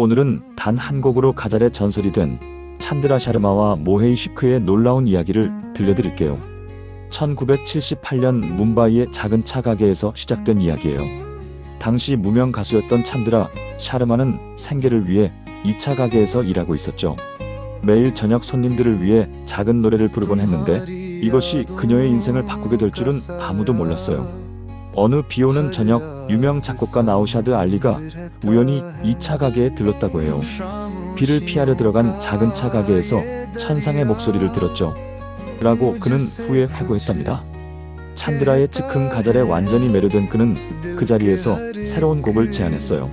오늘은 단 한 곡으로 가잘의 전설이 된 찬드라 샤르마와 모헤이 시크의 놀라운 이야기를 들려드릴게요. 1978년 뭄바이의 작은 차 가게에서 시작된 이야기예요. 당시 무명 가수였던 찬드라 샤르마는 생계를 위해 이차 가게에서 일하고 있었죠. 매일 저녁 손님들을 위해 작은 노래를 부르곤 했는데 이것이 그녀의 인생을 바꾸게 될 줄은 아무도 몰랐어요. 어느 비 오는 저녁 유명 작곡가 나우샤드 알리가 우연히 이차 가게에 들렀다고 해요. 비를 피하려 들어간 작은 차 가게에서 천상의 목소리를 들었죠. 라고 그는 후에 회고했답니다. 찬드라의 즉흥 가잘에 완전히 매료된 그는 그 자리에서 새로운 곡을 제안했어요.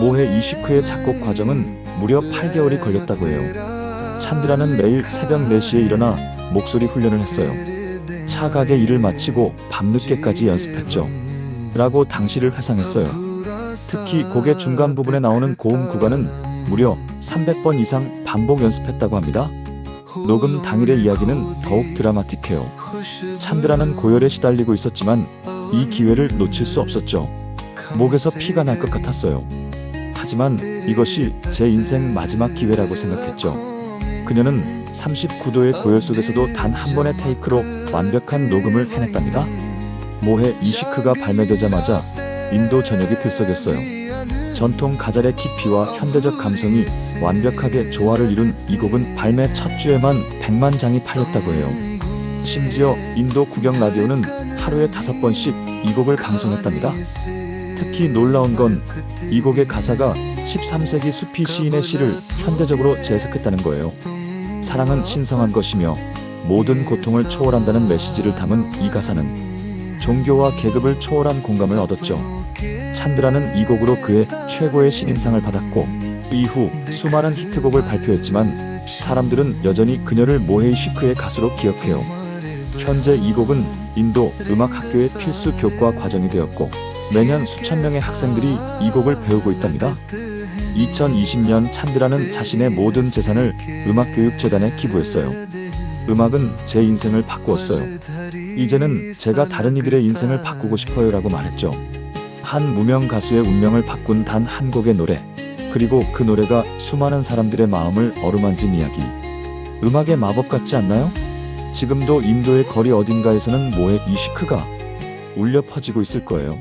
모해 이시크의 작곡 과정은 무려 8개월이 걸렸다고 해요. 찬드라는 매일 새벽 4시에 일어나 목소리 훈련을 했어요. 차 가게 일을 마치고 밤늦게까지 연습했죠. 라고 당시를 회상했어요. 특히 곡의 중간 부분에 나오는 고음 구간은 무려 300번 이상 반복 연습했다고 합니다. 녹음 당일의 이야기는 더욱 드라마틱해요. 찬드라는 고열에 시달리고 있었지만 이 기회를 놓칠 수 없었죠. 목에서 피가 날 것 같았어요. 하지만 이것이 제 인생 마지막 기회라고 생각했죠. 그녀는 39도의 고열 속에서도 단 한 번의 테이크로 완벽한 녹음을 해냈답니다. 모해 이시크가 발매되자마자 인도 전역이 들썩였어요. 전통 가잘의 깊이와 현대적 감성이 완벽하게 조화를 이룬 이 곡은 발매 첫 주에만 100만 장이 팔렸다고 해요. 심지어 인도 국영 라디오는 하루에 다섯 번씩 이 곡을 방송했답니다. 특히 놀라운 건 이 곡의 가사가 13세기 수피 시인의 시를 현대적으로 재해석했다는 거예요. 사랑은 신성한 것이며 모든 고통을 초월한다는 메시지를 담은 이 가사는 종교와 계급을 초월한 공감을 얻었죠. 찬드라는 이 곡으로 그의 최고의 신인상을 받았고 이후 수많은 히트곡을 발표했지만 사람들은 여전히 그녀를 모헤이 시크의 가수로 기억해요. 현재 이 곡은 인도 음악 학교의 필수 교과 과정이 되었고 매년 수천 명의 학생들이 이 곡을 배우고 있답니다. 2020년 찬드라는 자신의 모든 재산을 음악교육재단에 기부했어요. 음악은 제 인생을 바꾸었어요. 이제는 제가 다른 이들의 인생을 바꾸고 싶어요 라고 말했죠. 한 무명 가수의 운명을 바꾼 단 한 곡의 노래, 그리고 그 노래가 수많은 사람들의 마음을 어루만진 이야기. 음악의 마법 같지 않나요? 지금도 인도의 거리 어딘가에서는 모의 이 시크가 울려 퍼지고 있을 거예요.